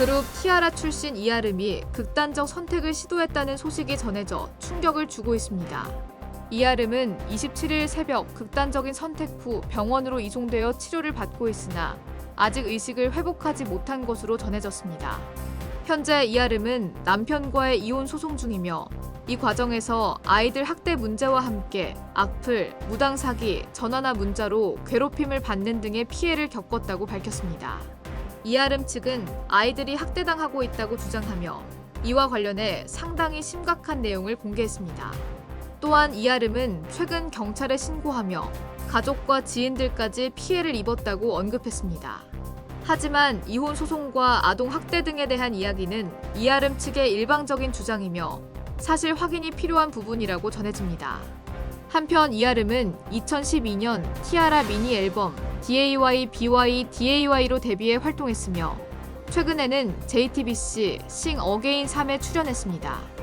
그룹 티아라 출신 이아름이 극단적 선택을 시도했다는 소식이 전해져 충격을 주고 있습니다. 이아름은 27일 새벽 극단적인 선택 후 병원으로 이송되어 치료를 받고 있으나 아직 의식을 회복하지 못한 것으로 전해졌습니다. 현재 이아름은 남편과의 이혼 소송 중이며 이 과정에서 아이들 학대 문제와 함께 악플, 무당 사기, 전화나 문자로 괴롭힘을 받는 등의 피해를 겪었다고 밝혔습니다. 이아름 측은 아이들이 학대당하고 있다고 주장하며 이와 관련해 상당히 심각한 내용을 공개했습니다. 또한 이아름은 최근 경찰에 신고하며 가족과 지인들까지 피해를 입었다고 언급했습니다. 하지만 이혼 소송과 아동 학대 등에 대한 이야기는 이아름 측의 일방적인 주장이며 사실 확인이 필요한 부분이라고 전해집니다. 한편 이아름은 2012년 티아라 미니 앨범 DAY BY DAY로 데뷔해 활동했으며 최근에는 JTBC 싱 어게인 3에 출연했습니다.